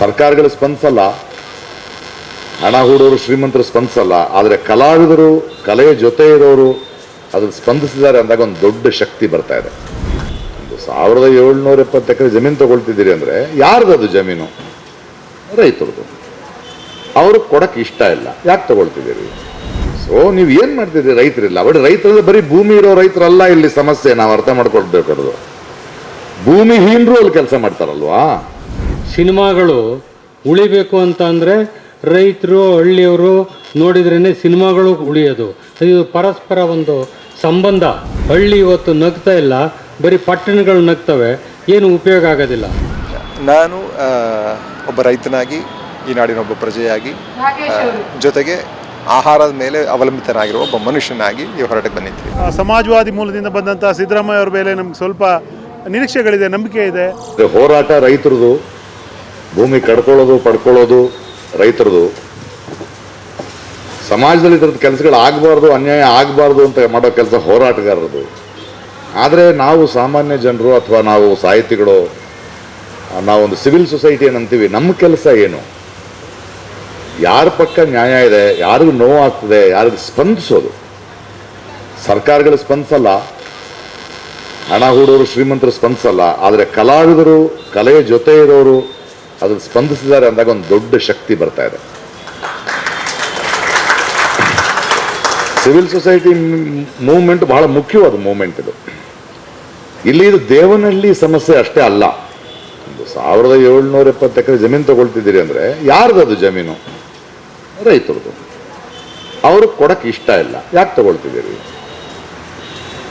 ಸರ್ಕಾರಗಳು ಸ್ಪಂದಿಸಲ್ಲ. ಹಣ ಹೂಡೋರು ಶ್ರೀಮಂತರು ಸ್ಪಂದಿಸಲ್ಲ. ಆದರೆ ಕಲಾವಿದರು ಕಲೆಯ ಜೊತೆ ಇರೋರು ಅದನ್ನು ಸ್ಪಂದಿಸಿದ್ದಾರೆ ಅಂದಾಗ ಒಂದು ದೊಡ್ಡ ಶಕ್ತಿ ಬರ್ತಾ ಇದೆ. ಒಂದು ಸಾವಿರದ ಏಳ್ನೂರ ಎಪ್ಪತ್ತು ಎಕರೆ ಜಮೀನು ತಗೊಳ್ತಿದ್ದೀರಿ ಅಂದರೆ ಯಾರ್ದು ಅದು ಜಮೀನು? ರೈತರದು. ಅವರು ಕೊಡಕ್ಕೆ ಇಷ್ಟ ಇಲ್ಲ. ಯಾಕೆ ತಗೊಳ್ತಿದ್ದೀರಿ? ಸೊ ನೀವು ಏನು ಮಾಡ್ತಿದ್ದೀರಿ? ರೈತರಿಲ್ಲ. ಬಟ್ ರೈತರಲ್ಲಿ, ಬರೀ ಭೂಮಿ ಇರೋ ರೈತರಲ್ಲ ಇಲ್ಲಿ ಸಮಸ್ಯೆ. ನಾವು ಅರ್ಥ ಮಾಡ್ಕೊಳ್ಬೇಕಾದ್ರು ಭೂಮಿಹೀನರು ಅಲ್ಲಿ ಕೆಲಸ ಮಾಡ್ತಾರಲ್ವಾ? ಸಿನಿಮಾಗಳು ಉಳಿಬೇಕು ಅಂತ ಅಂದರೆ ರೈತರು ಹಳ್ಳಿಯವರು ನೋಡಿದ್ರೇ ಸಿನಿಮಾಗಳು ಉಳಿಯೋದು. ಇದು ಪರಸ್ಪರ ಒಂದು ಸಂಬಂಧ. ಹಳ್ಳಿ ಇವತ್ತು ನಗ್ತಾ ಇಲ್ಲ ಬರೀ ಪಟ್ಟಣಗಳು ನಗ್ತವೆ ಏನು ಉಪಯೋಗ ಆಗೋದಿಲ್ಲ. ನಾನು ಒಬ್ಬ ರೈತನಾಗಿ ಈ ನಾಡಿನ ಒಬ್ಬ ಪ್ರಜೆಯಾಗಿ ಜೊತೆಗೆ ಆಹಾರದ ಮೇಲೆ ಅವಲಂಬಿತನಾಗಿರುವ ಒಬ್ಬ ಮನುಷ್ಯನಾಗಿ ಈ ಹೊರಟಕ್ಕೆ ಬಂದಿದ್ವಿ ಆ, ಸಮಾಜವಾದಿ ಮೂಲದಿಂದ ಬಂದಂಥ ಸಿದ್ದರಾಮಯ್ಯ ಅವರ ಮೇಲೆ ನಮ್ಗೆ ಸ್ವಲ್ಪ ನಿರೀಕ್ಷೆಗಳಿದೆ ನಂಬಿಕೆ ಇದೆ. ಹೋರಾಟ ರೈತರದು. ಭೂಮಿ ಕಡ್ಕೊಳ್ಳೋದು, ಪಡ್ಕೊಳ್ಳೋದು ರೈತರದು. ಸಮಾಜದಲ್ಲಿ ಇದ್ರದ್ದು ಕೆಲಸಗಳು ಆಗಬಾರ್ದು, ಅನ್ಯಾಯ ಆಗಬಾರ್ದು ಅಂತ ಮಾಡೋ ಕೆಲಸ ಹೋರಾಟಗಾರರದು. ಆದರೆ ನಾವು ಸಾಮಾನ್ಯ ಜನರು ಅಥವಾ ನಾವು ಸಾಹಿತಿಗಳು ನಾವೊಂದು ಸಿವಿಲ್ ಸೊಸೈಟಿ ಏನಂತೀವಿ ನಮ್ಮ ಕೆಲಸ ಏನು? ಯಾರ ಪಕ್ಕ ನ್ಯಾಯ ಇದೆ, ಯಾರಿಗೂ ನೋವಾಗ್ತದೆ ಯಾರಿಗೂ ಸ್ಪಂದಿಸೋದು. ಸರ್ಕಾರಗಳು ಸ್ಪಂದಿಸಲ್ಲ. ಹಣ ಹೂಡೋರು ಶ್ರೀಮಂತರು ಸ್ಪಂದಿಸಲ್ಲ. ಆದರೆ ಕಲಾವಿದರು, ಕಲೆಯ ಜೊತೆ ಇರೋರು ಅದನ್ನು ಸ್ಪಂದಿಸಿದ್ದಾರೆ ಅಂದಾಗ ಒಂದು ದೊಡ್ಡ ಶಕ್ತಿ ಬರ್ತಾ ಇದೆ. ಸಿವಿಲ್ ಸೊಸೈಟಿ ಮೂವ್ಮೆಂಟ್ ಬಹಳ ಮುಖ್ಯವಾದ ಮೂವ್ಮೆಂಟ್ ಇದು. ಇಲ್ಲಿ ಇದು ದೇವನಹಳ್ಳಿ ಸಮಸ್ಯೆ ಅಷ್ಟೇ ಅಲ್ಲ. ಒಂದು ಸಾವಿರದ ಏಳ್ನೂರ ಎಪ್ಪತ್ತು ಎಕರೆ ಜಮೀನು ತಗೊಳ್ತಿದ್ದೀರಿ ಅಂದರೆ ಅದು ಜಮೀನು? ರೈತರದು. ಅವರು ಕೊಡಕ್ಕೆ ಇಷ್ಟ ಇಲ್ಲ. ಯಾಕೆ ತಗೊಳ್ತಿದ್ದೀರಿ?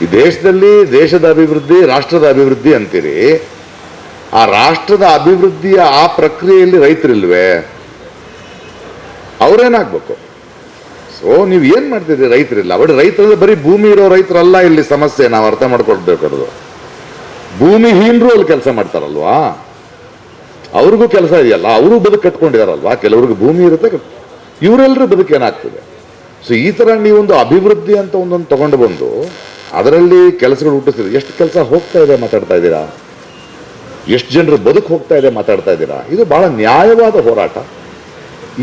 ಈ ದೇಶದಲ್ಲಿ ದೇಶದ ಅಭಿವೃದ್ಧಿ, ರಾಷ್ಟ್ರದ ಅಭಿವೃದ್ಧಿ ಅಂತೀರಿ. ಆ ರಾಷ್ಟ್ರದ ಅಭಿವೃದ್ಧಿಯ ಆ ಪ್ರಕ್ರಿಯೆಯಲ್ಲಿ ರೈತರಿಲ್ವೇ? ಅವ್ರೇನಾಗ್ಬೇಕು? ಸೊ, ನೀವು ಏನು ಮಾಡ್ತಿದ್ರಿ ರೈತರಿಲ್ಲ? ಬಟ್ ರೈತರು ಬರೀ ಭೂಮಿ ಇರೋ ರೈತರಲ್ಲ ಇಲ್ಲಿ ಸಮಸ್ಯೆ, ನಾವು ಅರ್ಥ ಮಾಡ್ಕೊಳ್ಬೇಕಾದ್ರು ಭೂಮಿಹೀನರು ಅಲ್ಲಿ ಕೆಲಸ ಮಾಡ್ತಾರಲ್ವಾ? ಅವ್ರಿಗೂ ಕೆಲಸ ಇದೆಯಲ್ಲ, ಅವರು ಬದುಕು ಕಟ್ಕೊಂಡಿದಾರಲ್ವಾ? ಕೆಲವ್ರಿಗೆ ಭೂಮಿ ಇರುತ್ತೆ ಇವರೆಲ್ಲರೂ ಇವರೆಲ್ಲರ ಬದುಕು ಏನಾಗ್ತದೆ? ಸೊ, ಈ ಥರ ನೀವೊಂದು ಅಭಿವೃದ್ಧಿ ಅಂತ ಒಂದೊಂದು ತಗೊಂಡು ಬಂದು, ಅದರಲ್ಲಿ ಕೆಲಸಗಳು ಹುಟ್ಟಿಸ್ತೀರಿ ಎಷ್ಟು ಕೆಲಸ ಹೋಗ್ತಾ ಇದೆ ಮಾತಾಡ್ತಾ ಇದ್ದೀರಾ? ಎಷ್ಟು ಜನರು ಬದುಕು ಹೋಗ್ತಾ ಇದೆ, ಮಾತಾಡ್ತಾ ಇದ್ದೀರಾ? ಇದು ಬಹಳ ನ್ಯಾಯವಾದ ಹೋರಾಟ.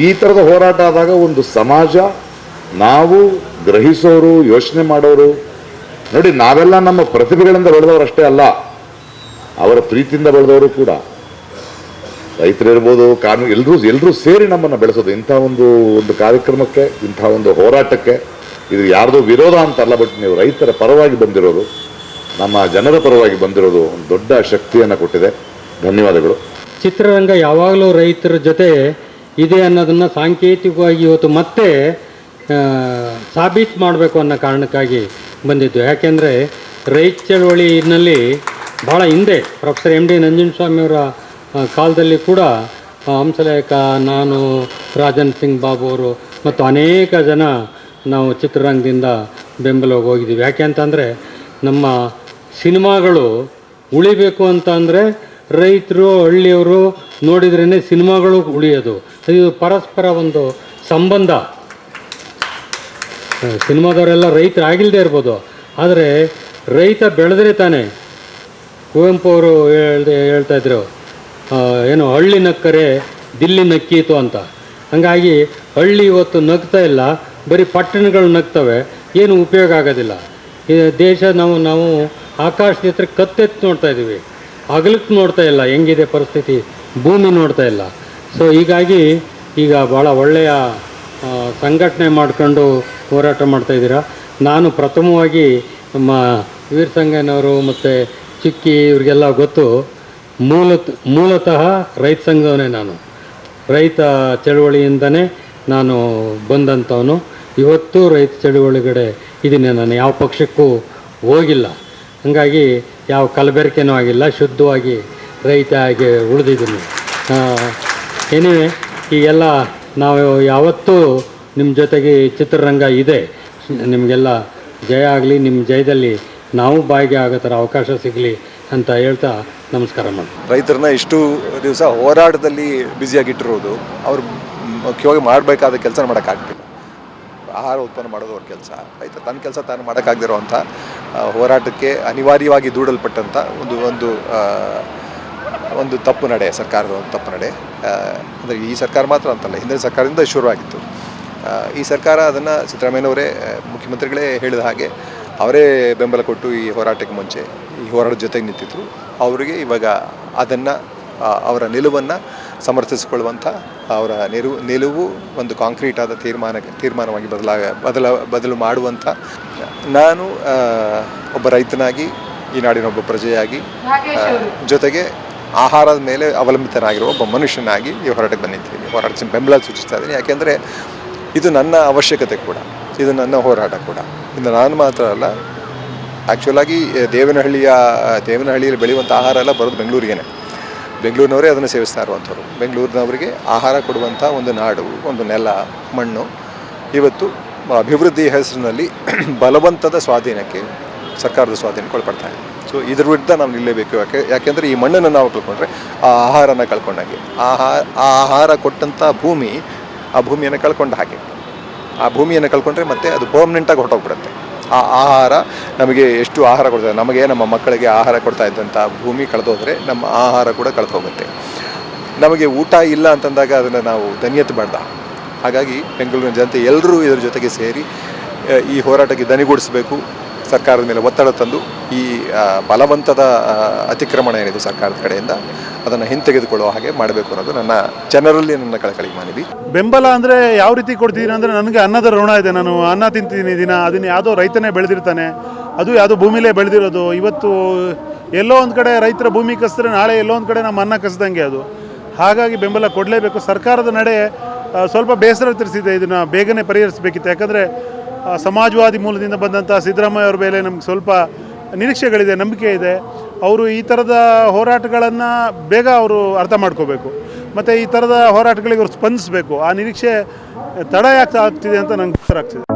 ಈ ಥರದ ಹೋರಾಟ ಆದಾಗ ಒಂದು ಸಮಾಜ, ನಾವು ಗ್ರಹಿಸೋರು, ಯೋಚನೆ ಮಾಡೋರು, ನೋಡಿ, ನಾವೆಲ್ಲ ನಮ್ಮ ಪ್ರತಿಭೆಗಳಿಂದ ಬೆಳೆದವರು ಅಷ್ಟೇ ಅಲ್ಲ, ಅವರ ಪ್ರೀತಿಯಿಂದ ಬೆಳೆದವರು ಕೂಡ. ರೈತರಿರ್ಬೋದು ಕಾನೂನು ಎಲ್ಲರೂ ಎಲ್ಲರೂ ಸೇರಿ ನಮ್ಮನ್ನು ಬೆಳೆಸೋದು, ಇಂಥ ಒಂದು ಒಂದು ಕಾರ್ಯಕ್ರಮಕ್ಕೆ, ಇಂಥ ಒಂದು ಹೋರಾಟಕ್ಕೆ, ಇದು ಯಾರ್ದೋ ವಿರೋಧ ಅಂತಲ್ಲ ಬಟ್ ನೀವು ರೈತರ ಪರವಾಗಿ ಬಂದಿರೋದು ನಮ್ಮ ಜನರ ಪರವಾಗಿ ಬಂದಿರೋದು ಒಂದು ದೊಡ್ಡ ಶಕ್ತಿಯನ್ನು ಕೊಟ್ಟಿದೆ. ಧನ್ಯವಾದಗಳು. ಚಿತ್ರರಂಗ ಯಾವಾಗಲೂ ರೈತರ ಜೊತೆ ಇದೆ ಅನ್ನೋದನ್ನು ಸಾಂಕೇತಿಕವಾಗಿ ಇವತ್ತು ಮತ್ತೆ ಸಾಬೀತು ಮಾಡಬೇಕು ಅನ್ನೋ ಕಾರಣಕ್ಕಾಗಿ ಬಂದಿದ್ದು. ಯಾಕೆಂದರೆ ರೈತ ಚಳವಳಿನಲ್ಲಿ ಭಾಳ ಹಿಂದೆ ಪ್ರೊಫೆಸರ್ ಎಂ ಡಿ ನಂಜನಸ್ವಾಮಿಯವರ ಕಾಲದಲ್ಲಿ ಕೂಡ ಹಂಸಲೇಖ, ನಾನು, ರಾಜನ್ ಸಿಂಗ್ ಬಾಬು ಅವರು ಮತ್ತು ಅನೇಕ ಜನ ನಾವು ಚಿತ್ರರಂಗದಿಂದ ಬೆಂಬಲವಾಗಿ ಹೋಗಿದ್ದೀವಿ. ಯಾಕೆ ಅಂತಂದರೆ ನಮ್ಮ ಸಿನಿಮಾಗಳು ಉಳಿಬೇಕು ಅಂತ ಅಂದರೆ ರೈತರು, ಹಳ್ಳಿಯವರು ನೋಡಿದ್ರೇ ಸಿನಿಮಾಗಳು ಉಳಿಯೋದು. ಇದು ಪರಸ್ಪರ ಒಂದು ಸಂಬಂಧ. ಸಿನಿಮಾದವರೆಲ್ಲ ರೈತರು ಆಗಿಲ್ಲದೆ ಇರ್ಬೋದು. ಆದರೆ ರೈತ ಬೆಳೆದ್ರೆ ತಾನೇ. ಕುವೆಂಪು ಅವರು ಹೇಳ್ತಾ ಇದ್ರು ಏನು ಹಳ್ಳಿ ನಕ್ಕರೆ ದಿಲ್ಲಿ ನಕ್ಕೀತು ಅಂತ. ಹಾಗಾಗಿ ಹಳ್ಳಿ ಇವತ್ತು ನಗ್ತಾ ಇಲ್ಲ, ಬರೀ ಪಟ್ಟಣಗಳು ನಗ್ತವೆ, ಏನು ಉಪಯೋಗ ಆಗೋದಿಲ್ಲ. ದೇಶ ನಾವು ನಾವು ಆಕಾಶದ ಹತ್ರ ಕತ್ತೆತ್ತು ನೋಡ್ತಾ ಇದ್ದೀವಿ. ಅಗಲಕ್ಕೆ ನೋಡ್ತಾ ಇಲ್ಲ, ಹೆಂಗಿದೆ ಪರಿಸ್ಥಿತಿ? ಭೂಮಿ ನೋಡ್ತಾ ಇಲ್ಲ. ಸೊ ಹೀಗಾಗಿ ಈಗ ಭಾಳ ಒಳ್ಳೆಯ ಸಂಘಟನೆ ಮಾಡ್ಕೊಂಡು ಹೋರಾಟ ಮಾಡ್ತಾ ಇದ್ದೀರಾ? ನಾನು ಪ್ರಥಮವಾಗಿ ನಮ್ಮ ವೀರ್ ಸಂಗಯ್ಯನವರು ಮತ್ತು ಚಿಕ್ಕಿ ಇವರಿಗೆಲ್ಲ ಗೊತ್ತು, ಮೂಲತ, ಮೂಲತಃ ರೈತ ಸಂಘವನೇ ನಾನು. ರೈತ ಚಳುವಳಿಯಿಂದನೇ ನಾನು ಬಂದಂಥವನು. ಇವತ್ತು ರೈತ ಚಳುವಳಿಗಡೆ ಇದ್ದೀನಿ ನಾನು ಯಾವ ಪಕ್ಷಕ್ಕೂ ಹೋಗಿಲ್ಲ. ಹಾಗಾಗಿ ಯಾವ ಕಲಬೆರಕೆನೂ ಆಗಿಲ್ಲ, ಶುದ್ಧವಾಗಿ ರೈತ ಆಗಿ ಉಳಿದಿದ್ದೀನಿ. ಈ ಈಗೆಲ್ಲ ನಾವು ಯಾವತ್ತೂ ನಿಮ್ಮ ಜೊತೆಗೆ ಚಿತ್ರರಂಗ ಇದೆ. ನಿಮಗೆಲ್ಲ ಜಯ ಆಗಲಿ ನಿಮ್ಮ ಜಯದಲ್ಲಿ ನಾವು ಬಾಯಿಗೆ ಆಗೋ ಥರ ಅವಕಾಶ ಸಿಗಲಿ ಅಂತ ಹೇಳ್ತಾ ನಮಸ್ಕಾರ ಮಾಡಿ. ರೈತರನ್ನ ಇಷ್ಟು ದಿವಸ ಹೋರಾಟದಲ್ಲಿ ಬ್ಯುಸಿಯಾಗಿಟ್ಟಿರೋದು ಅವ್ರು ಮುಖ್ಯವಾಗಿ ಮಾಡಬೇಕಾದ ಕೆಲಸ ಮಾಡೋಕ್ಕಾಗ್ತಿಲ್ಲ. ಆಹಾರ ಉತ್ಪನ್ನ ಮಾಡೋದು ಅವ್ರ ಕೆಲಸ. ರೈತ ತನ್ನ ಕೆಲಸ ತಾನು ಮಾಡೋಕ್ಕಾಗದಿರುವಂಥ ಹೋರಾಟಕ್ಕೆ ಅನಿವಾರ್ಯವಾಗಿ ದೂಡಲ್ಪಟ್ಟಂಥ ಒಂದು ಒಂದು ಒಂದು ತಪ್ಪು ನಡೆ, ಸರ್ಕಾರದ ಒಂದು ತಪ್ಪು ನಡೆ. ಅಂದರೆ ಈ ಸರ್ಕಾರ ಮಾತ್ರ ಅಂತಲ್ಲ, ಹಿಂದಿನ ಸರ್ಕಾರದಿಂದ ಶುರುವಾಗಿತ್ತು. ಈ ಸರ್ಕಾರ ಅದನ್ನು ಸಿದ್ದರಾಮಯ್ಯನವರೇ ಮುಖ್ಯಮಂತ್ರಿಗಳೇ ಹೇಳಿದ ಹಾಗೆ ಅವರೇ ಬೆಂಬಲ ಕೊಟ್ಟು ಈ ಹೋರಾಟಕ್ಕೆ ಮುಂಚೆ, ಈ ಹೋರಾಟದ ಜೊತೆಗೆ ನಿಂತಿದ್ರು. ಅವರಿಗೆ ಇವಾಗ ಅದನ್ನು ಅವರ ನಿಲುವನ್ನು ಸಮರ್ಥಿಸಿಕೊಳ್ಳುವಂಥ ಅವರ ನಿಲುವು ನಿಲುವು ಒಂದು ಕಾಂಕ್ರೀಟ್ ಆದ ತೀರ್ಮಾನ ತೀರ್ಮಾನವಾಗಿ ಬದಲಾಗ ಬದಲ ಬದಲು ಮಾಡುವಂಥ ನಾನು ಒಬ್ಬ ರೈತನಾಗಿ ಈ ನಾಡಿನ ಒಬ್ಬ ಪ್ರಜೆಯಾಗಿ ಜೊತೆಗೆ ಆಹಾರದ ಮೇಲೆ ಅವಲಂಬಿತನಾಗಿರುವ ಒಬ್ಬ ಮನುಷ್ಯನಾಗಿ ಈ ಹೋರಾಟಕ್ಕೆ ಬಂದಿದ್ದೀನಿ. ಹೋರಾಟಕ್ಕೆ ಬೆಂಬಲ ಸೂಚಿಸ್ತಾ ಇದ್ದೀನಿ. ಯಾಕೆಂದರೆ ಇದು ನನ್ನ ಅವಶ್ಯಕತೆ ಕೂಡ ಇದು ನನ್ನ ಹೋರಾಟ ಕೂಡ. ಇದು ನಾನು ಮಾತ್ರ ಅಲ್ಲ ಆ್ಯಕ್ಚುಲಾಗಿ ದೇವನಹಳ್ಳಿಯ ದೇವನಹಳ್ಳಿಯಲ್ಲಿ ಬೆಳೆಯುವಂಥ ಆಹಾರ ಎಲ್ಲ ಬರೋದು ಬೆಂಗಳೂರಿಗೇನೆ. ಬೆಂಗಳೂರಿನವರೇ ಅದನ್ನು ಸೇವಿಸ್ತಾ ಇರುವಂಥವ್ರು. ಬೆಂಗಳೂರಿನವರಿಗೆ ಆಹಾರ ಕೊಡುವಂಥ ಒಂದು ನಾಡು, ಒಂದು ನೆಲ, ಮಣ್ಣು. ಇವತ್ತು ಅಭಿವೃದ್ಧಿ ಹೆಸರಿನಲ್ಲಿ ಬಲವಂತದ ಸ್ವಾಧೀನಕ್ಕೆ ಸರ್ಕಾರದ ಸ್ವಾಧೀನಕ್ಕೆ ಒಳಪಡ್ತಾ ಇದೆ. ಸೊ ಇದ್ರ ವಿರುದ್ಧ ನಾವು ನಿಲ್ಲಬೇಕು ಯಾಕೆ, ಯಾಕೆಂದರೆ ಈ ಮಣ್ಣನ್ನು ನಾವು ಕಳ್ಕೊಂಡ್ರೆ ಆ ಆಹಾರನ ಕಳ್ಕೊಂಡಾಗೆ. ಆಹಾರ ಆ ಆಹಾರ ಕೊಟ್ಟಂಥ ಭೂಮಿ ಆ ಭೂಮಿಯನ್ನು ಕಳ್ಕೊಂಡ ಹಾಗೆ. ಆ ಭೂಮಿಯನ್ನು ಕಳ್ಕೊಂಡ್ರೆ ಮತ್ತೆ ಅದು ಪರ್ಮನೆಂಟಾಗಿ ಹೊರಟೋಗ್ಬಿಡುತ್ತೆ. ಆ ಆಹಾರ ನಮಗೆ ಎಷ್ಟು ಆಹಾರ ಕೊಡ್ತಾರೆ ನಮಗೆ ನಮ್ಮ ಮಕ್ಕಳಿಗೆ ಆಹಾರ ಕೊಡ್ತಾ ಇದ್ದಂಥ ಭೂಮಿ ಕಳೆದೋದ್ರೆ ನಮ್ಮ ಆಹಾರ ಕೂಡ ಕಳೆದು ಹೋಗುತ್ತೆ ನಮಗೆ ಊಟ ಇಲ್ಲ ಅಂತಂದಾಗ ಅದನ್ನು ನಾವು ದನಿಯತ್ತಬಾರ್ದ ಹಾಗಾಗಿ ಬೆಂಗಳೂರಿನ ಜನತೆ ಎಲ್ಲರೂ ಇದರ ಜೊತೆಗೆ ಸೇರಿ ಈ ಹೋರಾಟಕ್ಕೆ ದನಿಗೂಡಿಸಬೇಕು ಸರ್ಕಾರದ ಮೇಲೆ ಒತ್ತಡ ತಂದು, ಈ ಬಲವಂತದ ಅತಿಕ್ರಮಣ ಏನಿದೆ ಸರ್ಕಾರದ ಕಡೆಯಿಂದ ಅದನ್ನು ಹಿಂತೆಗೆದುಕೊಳ್ಳುವ ಹಾಗೆ ಮಾಡಬೇಕು ಅನ್ನೋದು ನನ್ನ ಜನರಲ್ಲಿ ನನ್ನ ಕಳಕಳಿ ಮಾನವಿ. ಬೆಂಬಲ ಅಂದರೆ ಯಾವ ರೀತಿ ಕೊಡ್ತಿದ್ದೀನಿ ಅಂದರೆ ನನಗೆ ಅನ್ನದ ಋಣ ಇದೆ. ನಾನು ಅನ್ನ ತಿಂತೀನಿ ದಿನ. ಅದನ್ನು ಯಾವುದೋ ರೈತನೇ ಬೆಳೆದಿರ್ತಾನೆ. ಅದು ಯಾವುದೋ ಭೂಮಿಲೇ ಬೆಳೆದಿರೋದು. ಇವತ್ತು ಎಲ್ಲೋ ಒಂದು ಕಡೆ ರೈತರ ಭೂಮಿ ಕಸಿದ್ರೆ ನಾಳೆ ಎಲ್ಲೋ ಒಂದು ಕಡೆ ನಮ್ಮ ಅನ್ನ ಕಸದಂಗೆ ಅದು. ಹಾಗಾಗಿ ಬೆಂಬಲ ಕೊಡಲೇಬೇಕು. ಸರ್ಕಾರದ ನಡೆ ಸ್ವಲ್ಪ ಬೇಸರ ತರಿಸಿದೆ ಇದನ್ನು ಬೇಗನೆ ಪರಿಹರಿಸಬೇಕಿತ್ತು. ಯಾಕಂದರೆ ಸಮಾಜವಾದಿ ಮೂಲದಿಂದ ಬಂದಂಥ ಸಿದ್ದರಾಮಯ್ಯ ಅವ್ರ ಮೇಲೆ ನಮ್ಗೆ ಸ್ವಲ್ಪ ನಿರೀಕ್ಷೆಗಳಿದೆ, ನಂಬಿಕೆ ಇದೆ. ಅವರು ಈ ಥರದ ಹೋರಾಟಗಳನ್ನು ಬೇಗ ಅವರು ಅರ್ಥ ಮಾಡ್ಕೋಬೇಕು. ಮತ್ತು ಈ ಥರದ ಹೋರಾಟಗಳಿಗೆ ಅವರು ಸ್ಪಂದಿಸಬೇಕು. ಆ ನಿರೀಕ್ಷೆ ತಡ ಯಾಕೆ ಆಗ್ತಿದೆ ಅಂತ ನಂಗೆ ಗೊತ್ತಾಗ್ತಿದೆ